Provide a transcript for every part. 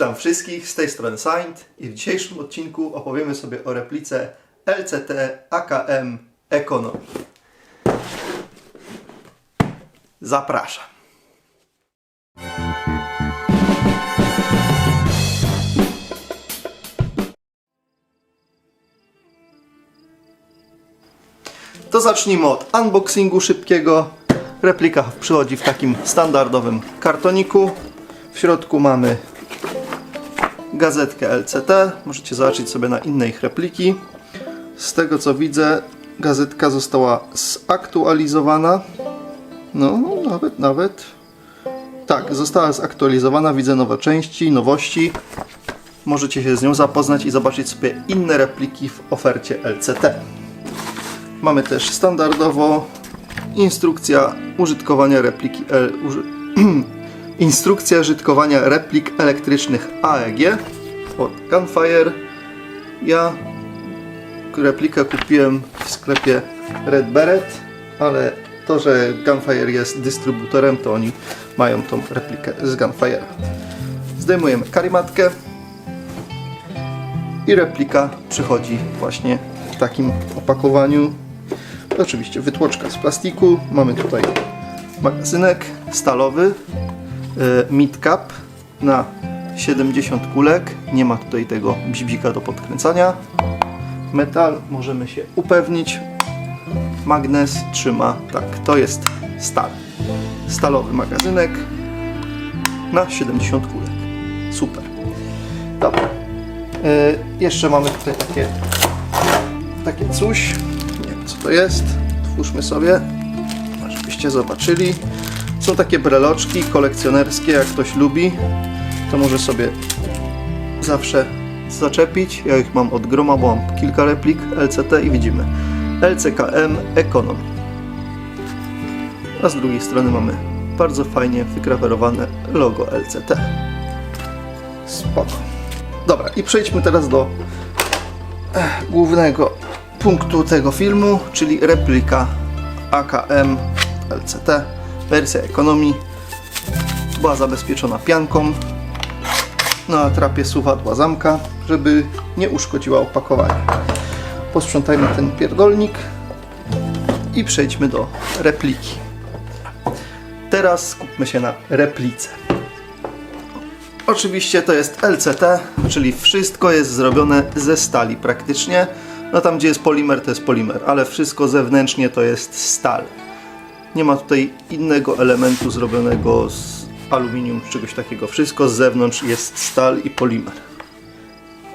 Witam wszystkich, z tej strony Saint i w dzisiejszym odcinku opowiemy sobie o replice LCT AKM Economy. Zapraszam. To zacznijmy od unboxingu szybkiego. Replika przychodzi w takim standardowym kartoniku. W środku mamy gazetkę LCT. Możecie zobaczyć sobie na inne ich repliki. Z tego co widzę, gazetka została zaktualizowana. No, nawet, nawet. Tak, została zaktualizowana. Widzę nowe części, nowości. Możecie się z nią zapoznać i zobaczyć sobie inne repliki w ofercie LCT. Mamy też standardowo instrukcja użytkowania repliki L, uży, instrukcja użytkowania replik elektrycznych AEG od Gunfire. Ja replikę kupiłem w sklepie Red Beret, ale to, że Gunfire jest dystrybutorem, to oni mają tą replikę z Gunfire'a. Zdejmujemy karimatkę i replika przychodzi właśnie w takim opakowaniu. Oczywiście wytłoczka z plastiku. Mamy tutaj magazynek stalowy e, mid-cap na 70 kulek. Nie ma tutaj tego bzibzika do podkręcania. Metal możemy się upewnić. Magnes trzyma, tak, to jest stal. Stalowy magazynek na 70 kulek. Super. Dobra. E, jeszcze mamy tutaj takie, takie coś. Nie wiem co to jest. Twórzmy sobie, żebyście zobaczyli. Są takie breloczki kolekcjonerskie, jak ktoś lubi, to może sobie zawsze zaczepić. Ja ich mam od groma, bo mam kilka replik LCT i widzimy LCKM Economy. A z drugiej strony mamy bardzo fajnie wygrawerowane logo LCT. Spoko. Dobra, i przejdźmy teraz do eh, głównego punktu tego filmu, czyli replika AKM LCT, wersja ekonomii. Była zabezpieczona pianką na atrapie suwadła zamka, żeby nie uszkodziła opakowania. Posprzątajmy ten pierdolnik i przejdźmy do repliki. Teraz skupmy się na replice. Oczywiście to jest LCT, czyli wszystko jest zrobione ze stali praktycznie. No tam gdzie jest polimer to jest polimer, ale wszystko zewnętrznie to jest stal. Nie ma tutaj innego elementu zrobionego z aluminium czegoś takiego. Wszystko z zewnątrz jest stal i polimer.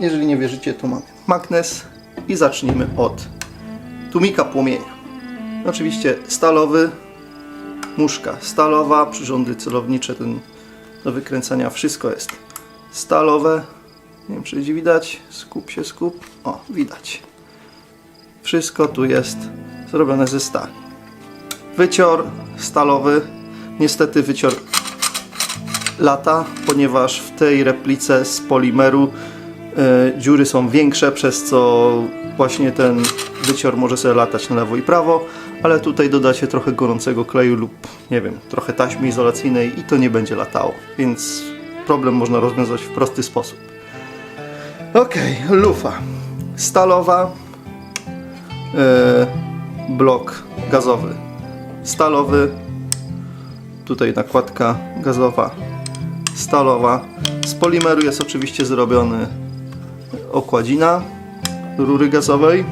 Jeżeli nie wierzycie, to mamy magnes i zacznijmy od tłumika płomienia. Oczywiście stalowy, muszka stalowa, przyrządy celownicze, ten do wykręcania, wszystko jest stalowe. Nie wiem, czy będzie widać. Skup się, skup. O, widać. Wszystko tu jest zrobione ze stali. Wycior stalowy. Niestety wycior lata, ponieważ w tej replice z polimeru e, dziury są większe, przez co właśnie ten wycior może sobie latać na lewo i prawo, ale tutaj dodacie trochę gorącego kleju lub nie wiem, trochę taśmy izolacyjnej i to nie będzie latało, więc problem można rozwiązać w prosty sposób. Ok, lufa. Stalowa, e, blok gazowy. Stalowy, tutaj nakładka gazowa stalowa. Z polimeru jest oczywiście zrobiony okładzina rury gazowej.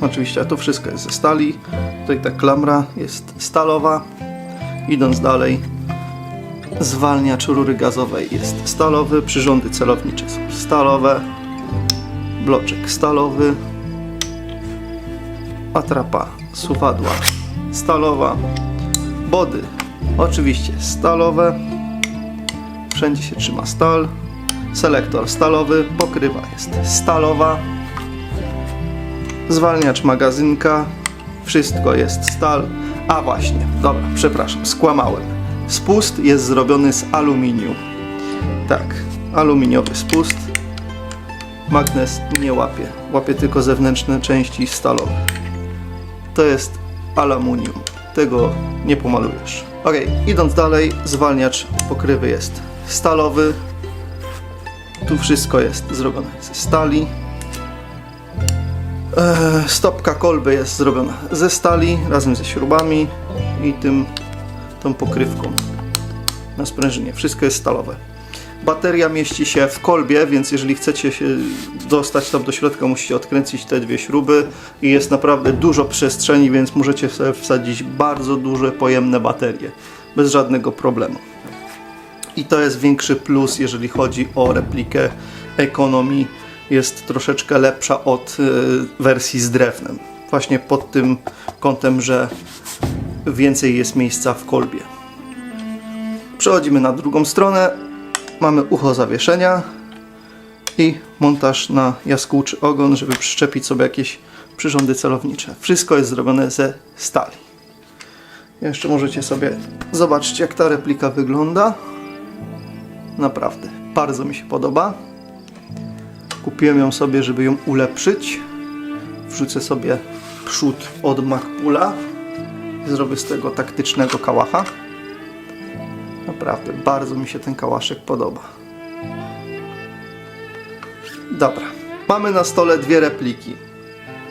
Oczywiście to wszystko jest ze stali. Tutaj ta klamra jest stalowa. Idąc dalej, zwalniacz rury gazowej jest stalowy, przyrządy celownicze są stalowe, bloczek stalowy, atrapa suwadła stalowa, body oczywiście stalowe, wszędzie się trzyma stal, selektor stalowy, pokrywa jest stalowa, zwalniacz magazynka, wszystko jest stal, a właśnie, dobra, przepraszam, skłamałem. Spust jest zrobiony z aluminium. Tak, aluminiowy spust. Magnes nie łapie, łapie tylko zewnętrzne części stalowe. To jest aluminium. Tego nie pomalujesz. Ok, idąc dalej, zwalniacz pokrywy jest stalowy. Tu wszystko jest zrobione ze stali. E, Stopka kolby jest zrobiona ze stali razem ze śrubami i tym tą pokrywką na sprężynie. Wszystko jest stalowe. Bateria mieści się w kolbie, więc jeżeli chcecie się dostać tam do środka, musicie odkręcić te dwie śruby i jest naprawdę dużo przestrzeni, więc możecie sobie wsadzić bardzo duże, pojemne baterie bez żadnego problemu. I to jest większy plus, jeżeli chodzi o replikę ekonomii. Jest troszeczkę lepsza od y, wersji z drewnem. Właśnie pod tym kątem, że więcej jest miejsca w kolbie. Przechodzimy na drugą stronę. Mamy ucho zawieszenia i montaż na jaskółczy ogon, żeby przyczepić sobie jakieś przyrządy celownicze. Wszystko jest zrobione ze stali. Jeszcze możecie sobie zobaczyć, jak ta replika wygląda. Naprawdę, bardzo mi się podoba. Kupiłem ją sobie, żeby ją ulepszyć. Wrzucę sobie przód od Macpula. Zrobię z tego taktycznego kałacha. Naprawdę, bardzo mi się ten kałaszek podoba. Dobra, mamy na stole dwie repliki.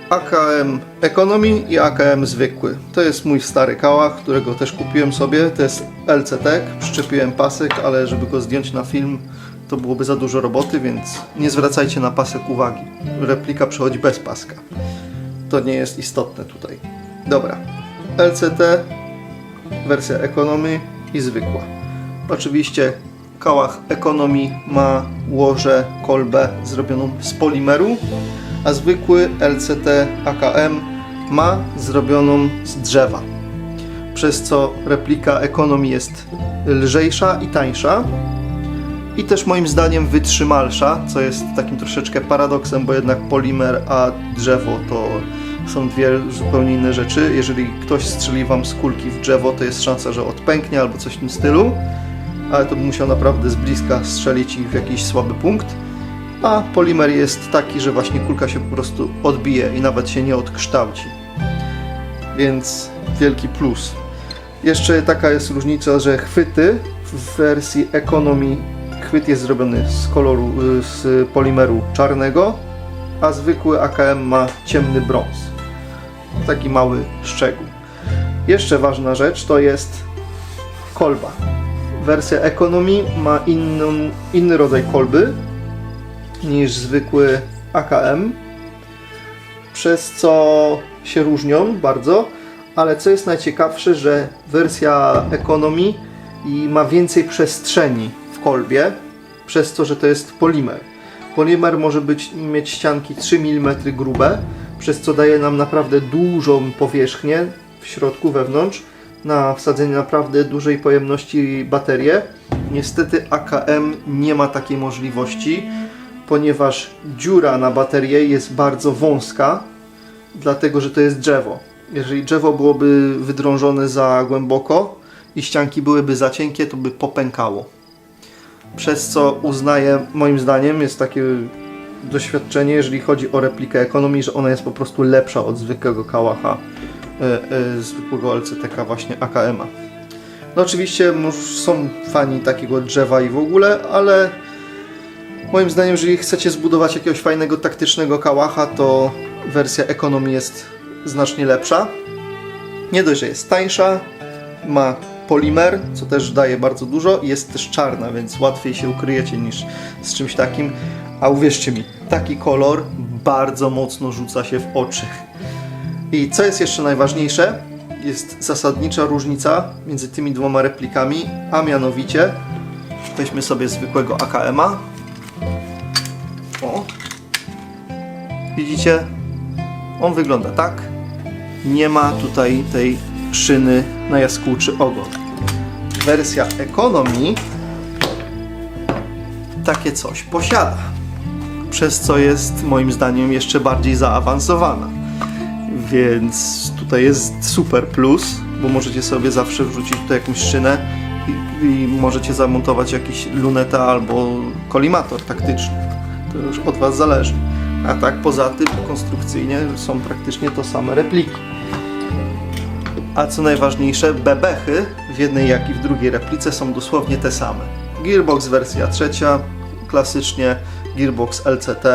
AKM Economy i AKM zwykły. To jest mój stary kałach, którego też kupiłem sobie. To jest LCT. Przyczepiłem pasek, ale żeby go zdjąć na film, to byłoby za dużo roboty, więc nie zwracajcie na pasek uwagi. Replika przychodzi bez paska. To nie jest istotne tutaj. Dobra. LCT, wersja Economy i zwykła. Oczywiście kałach Economy ma łoże, kolbę zrobioną z polimeru, a zwykły LCT AKM ma zrobioną z drzewa. Przez co replika Economy jest lżejsza i tańsza i też moim zdaniem wytrzymalsza, co jest takim troszeczkę paradoksem, bo jednak polimer a drzewo to są dwie zupełnie inne rzeczy. Jeżeli ktoś strzeli wam z kulki w drzewo, to jest szansa, że odpęknie albo coś w tym stylu, ale to by musiał naprawdę z bliska strzelić i w jakiś słaby punkt. A polimer jest taki, że właśnie kulka się po prostu odbije i nawet się nie odkształci. Więc wielki plus. Jeszcze taka jest różnica, że chwyty w wersji Economy chwyt jest zrobiony z koloru, z polimeru czarnego, a zwykły AKM ma ciemny brąz. Taki mały szczegół. Jeszcze ważna rzecz to jest kolba. Wersja Economy ma inną, inny rodzaj kolby niż zwykły AKM, przez co się różnią bardzo, ale co jest najciekawsze, że wersja Economy ma więcej przestrzeni w kolbie, przez to, że to jest polimer. Polimer może być, mieć ścianki 3 mm grube, przez co daje nam naprawdę dużą powierzchnię w środku, wewnątrz, na wsadzenie naprawdę dużej pojemności baterie. Niestety AKM nie ma takiej możliwości, ponieważ dziura na baterię jest bardzo wąska, dlatego że to jest drzewo. Jeżeli drzewo byłoby wydrążone za głęboko i ścianki byłyby za cienkie, to by popękało. Przez co uznaję, moim zdaniem, jest takie doświadczenie, jeżeli chodzi o replikę ekonomii, że ona jest po prostu lepsza od zwykłego kałacha, e, e, zwykłego LCTK właśnie AKM-a. No oczywiście są fani takiego drzewa i w ogóle, ale moim zdaniem, jeżeli chcecie zbudować jakiegoś fajnego taktycznego kałacha, to wersja ekonomii jest znacznie lepsza. Nie dość, że jest tańsza, ma polimer, co też daje bardzo dużo jest też czarna, więc łatwiej się ukryjecie niż z czymś takim. A uwierzcie mi, taki kolor bardzo mocno rzuca się w oczy. I co jest jeszcze najważniejsze, jest zasadnicza różnica między tymi dwoma replikami, a mianowicie weźmy sobie zwykłego AKM-a. Widzicie? On wygląda tak. Nie ma tutaj tej szyny na jaskółczy ogon. Wersja Economy takie coś posiada. Przez co jest moim zdaniem jeszcze bardziej zaawansowana. Więc tutaj jest super plus, bo możecie sobie zawsze wrzucić tutaj jakąś szynę i, i możecie zamontować jakiś lunetę albo kolimator taktyczny. To już od Was zależy. A tak poza tym konstrukcyjnie są praktycznie to same repliki. A co najważniejsze, bebechy w jednej jak i w drugiej replice są dosłownie te same. Gearbox wersja trzecia, klasycznie, gearbox LCT,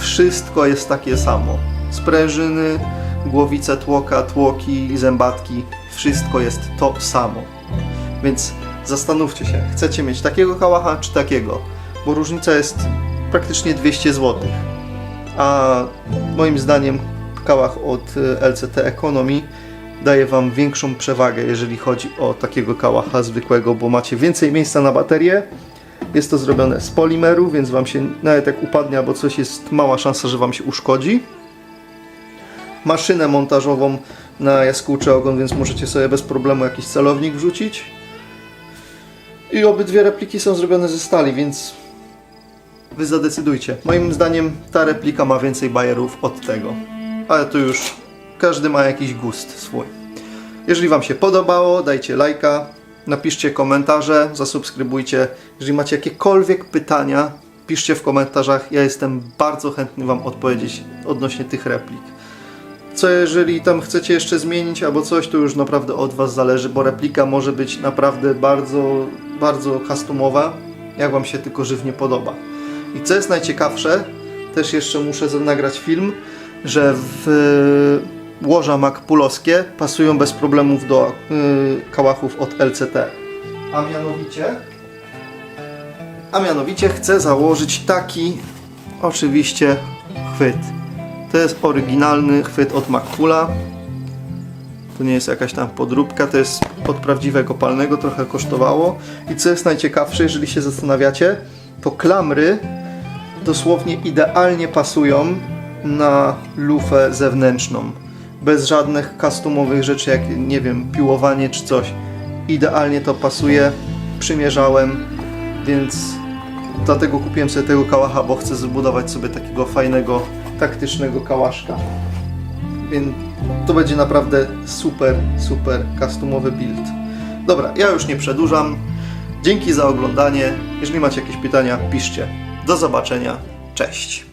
wszystko jest takie samo. Sprężyny, głowice tłoka, tłoki, zębatki, wszystko jest to samo. Więc zastanówcie się, chcecie mieć takiego kałacha czy takiego, bo różnica jest praktycznie 200 zł. A moim zdaniem kałach od y, LCT Economy daje Wam większą przewagę, jeżeli chodzi o takiego kałacha zwykłego, bo macie więcej miejsca na baterię. Jest to zrobione z polimeru, więc Wam się nawet jak upadnie albo coś jest mała szansa, że Wam się uszkodzi. Maszynę montażową na jaskółczy ogon, więc możecie sobie bez problemu jakiś celownik wrzucić. I obydwie repliki są zrobione ze stali, więc Wy zadecydujcie. Moim zdaniem ta replika ma więcej bajerów od tego. Ale to już każdy ma jakiś gust swój. Jeżeli Wam się podobało, dajcie lajka, napiszcie komentarze, zasubskrybujcie. Jeżeli macie jakiekolwiek pytania, piszcie w komentarzach. Ja jestem bardzo chętny Wam odpowiedzieć odnośnie tych replik. Co jeżeli tam chcecie jeszcze zmienić albo coś, to już naprawdę od Was zależy, bo replika może być naprawdę bardzo, bardzo customowa, jak Wam się tylko żywnie podoba. I co jest najciekawsze, też jeszcze muszę nagrać film, że w y, łoża makpulowskie pasują bez problemów do y, kałachów od LCT. A mianowicie, a mianowicie chcę założyć taki oczywiście chwyt. To jest oryginalny chwyt od Macpula. To nie jest jakaś tam podróbka, to jest od prawdziwego palnego, trochę kosztowało. I co jest najciekawsze, jeżeli się zastanawiacie, to klamry dosłownie idealnie pasują na lufę zewnętrzną. Bez żadnych customowych rzeczy, jak nie wiem, piłowanie czy coś. Idealnie to pasuje. Przymierzałem, więc dlatego kupiłem sobie tego kałacha, bo chcę zbudować sobie takiego fajnego, taktycznego kałaszka. Więc to będzie naprawdę super, super customowy build. Dobra, ja już nie przedłużam. Dzięki za oglądanie. Jeżeli macie jakieś pytania, piszcie. Do zobaczenia. Cześć.